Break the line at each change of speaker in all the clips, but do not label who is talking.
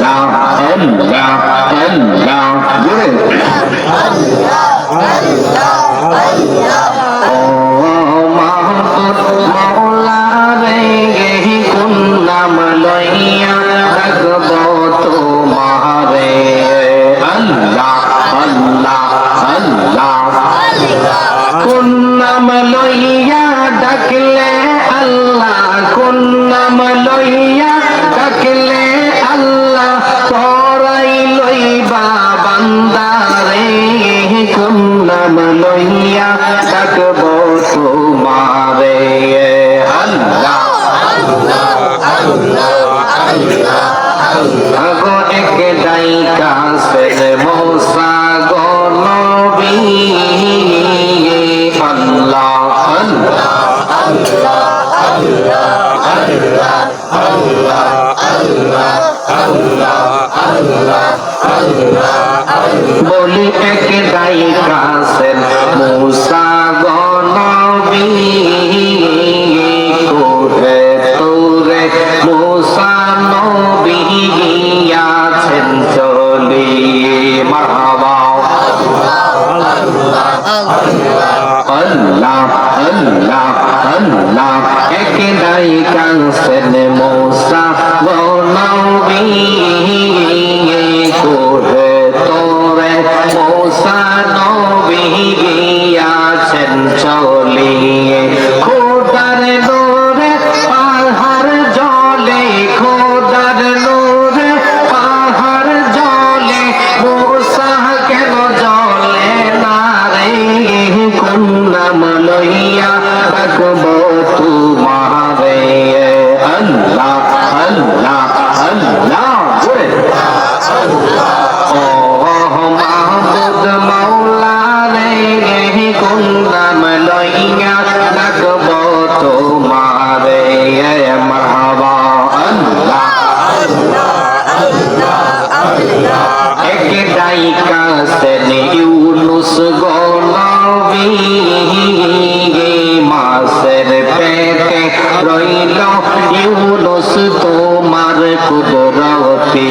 Và ông già. আছেন গলবিহীনে মাসের পেটে রইল ইউনুস তোমার কুদরতি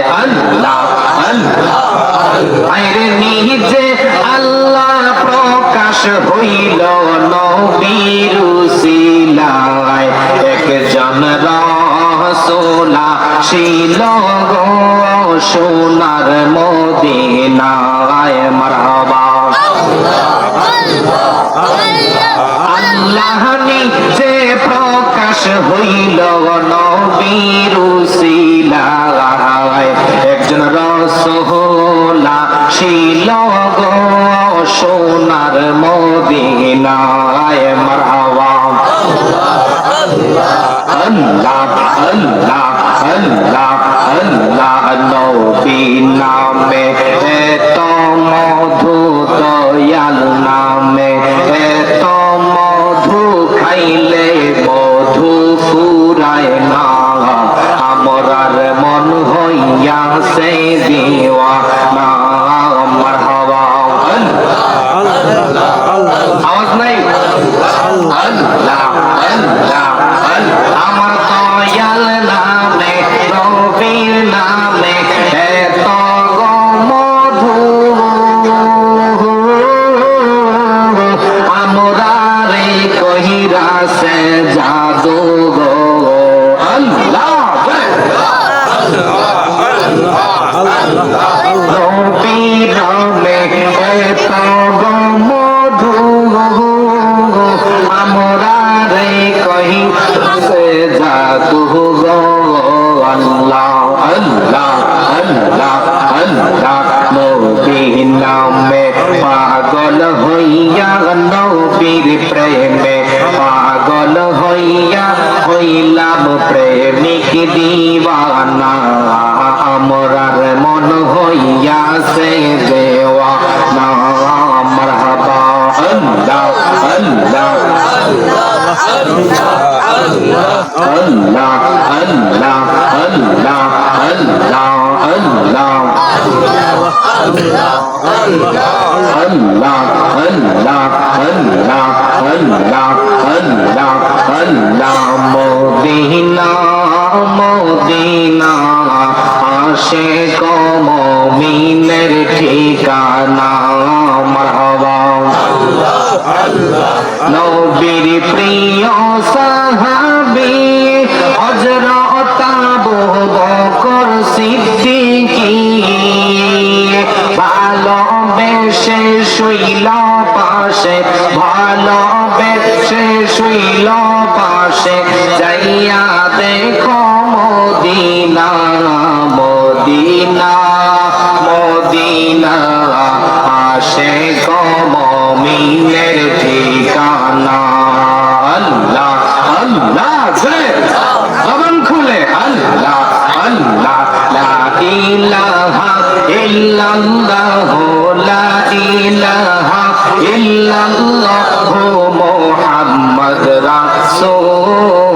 ছিল গো সোনার মোদিনায় মারহাবা। আল্লাহ নিজে প্রকাশ হইল নবীর উসিলায়। একজন রসহলা ছিল গো সোনার মদিনায় মারহাবা। আল্লাহ আল্লাহ আল্লাহ আল্লাহ নবী নামে এত মধু দয়াল নামে এত মধু খাইলে মধু সেই কি দিবানা আমরার মন হইয়াছে দেওয়া না মারহাবা Allah Allah. Allah Allah Allah Allah Allah. Allah, Allah, Allah, Allah, Allah, Medina আসে কমিনের ঠিকানা, মারহাবা। নবীর প্রিয় সাহাবী হযরত আবু বকর সিদ্দিকী। ভালোবেসে শুইল পাশে ভালোবেসে শুইল পাশে ইলাহা ইল্লাল্লাহ মুহাম্মদ রাসূল।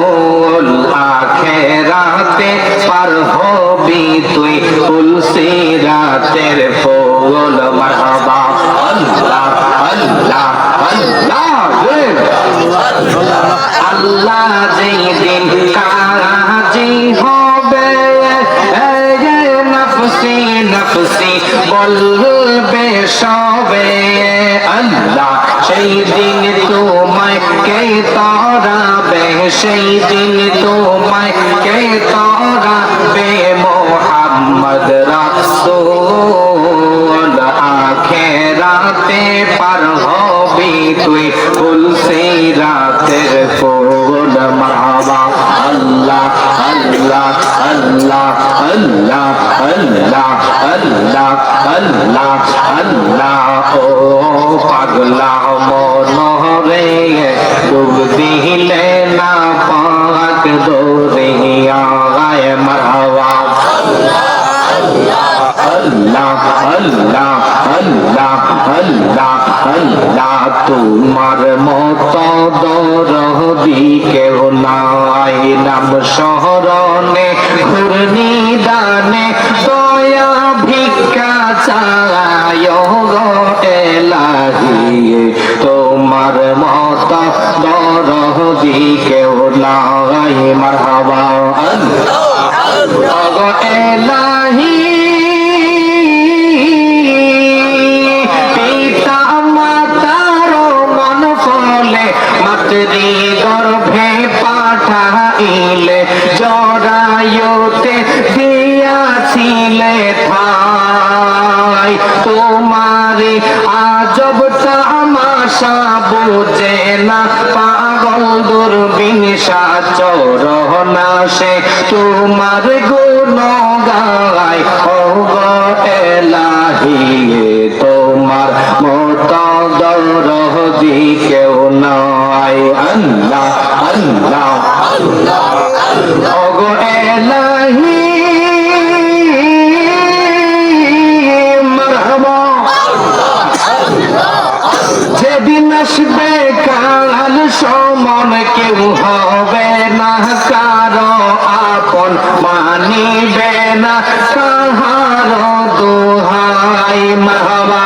আখেরাতে পার হবি তুই তুলসিরাতের ফুল মারহাবা। আল্লাহ আল্লাহ আল্লাহ আল্লাহ। যেদিন কারাজি হবে, এই নফসি নফসি বলবে সবে আল্লাহ, সেই দিন তোমায় কে তরাবে সেই দিন তোমায় কে তরাবে মোহাম্মদ রাসূল, আখেরাতে পার হবি তুই তুলসি রাতের ফুল মারহাবা আল্লাহ আল্লাহ আল্লাহ আল্লাহ আল্লাহ আল্লাহ আল্লাহ আল্লাহ ও পাগলা মনোরে ডুব দিলে না পাক দোরিয়া আল্লাহ আল্লাহ আল্লাহ আল্লাহ আল্লাহ তোমার মত দরদি কেউ নাই। নাম শহরনে ঘূর্ণি দানে দয়া ভিক্ষা চায় গো এলাহি। তোমার মত দরদি কেউ নাই। মারহাবা। আল্লাহ এলাহি। পাঠাইলে জরায়ুতে দিয়াছিলে ঠাই। তোমারে আজব তামাশা বুঝে না, পাগল দুর্বিন সাচর সে তোমার গুণ মত দরদি কেউ নাই। আল্লাহ আল্লাহ ও গো এলাহি, মারহাবা। যেদিন আসবে কাল সমন কেউ হবে না, কারও আপন মানিবে না, কাহার দোহাই মাহবা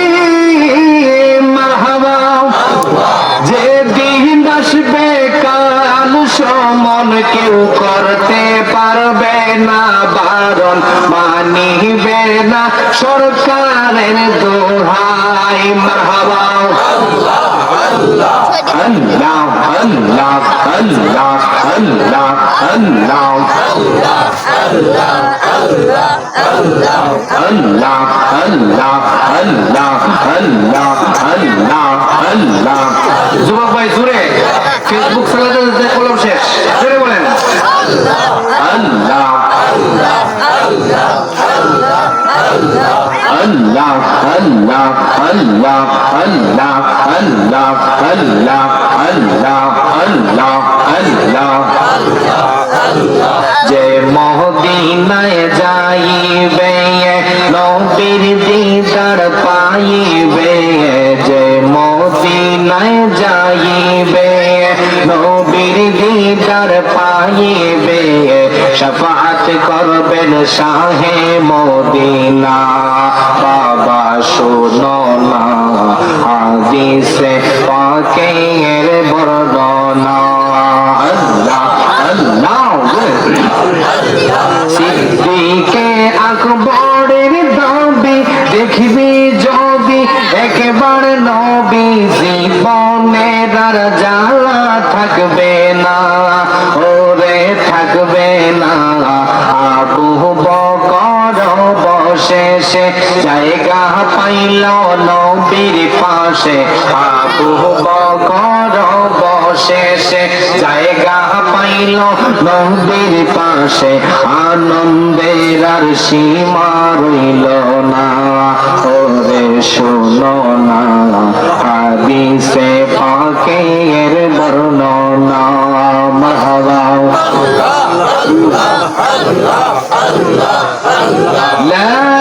কেউ করতে পারবে না, বারণ মানিবে না। সরকারের দোহাই, মারহাবা। আল্লাহ আল্লাহ আল্লাহ আল্লাহ আল্লাহ। আল্লাহ আল্লাহ আল্লাহ আল্লাহ আল্লাহ আল্লাহ। যুবক ভাই আল্লাহ আল্লাহ আল্লাহ আল্লাহ আল্লাহ আল্লাহ আল্লাহ আল্লাহ আল্লাহ। যে মহদিনায় যাইবে নবীর দিদার পাইবে, যে মদিনায় যাইবে নবীর দিদার পাইবে। শফাত করবেন শাহে মদিনা। বাবা শোনো না। জায়গা পাইল নবীর পাশে, আবু বকর বসেছে জায়গা পাইল নবীর পাশে, আনন্দের আর সীমা রইল না। ওরে শোনো না, হাদিসে পাকের বর্ণনা, মহাবা। لا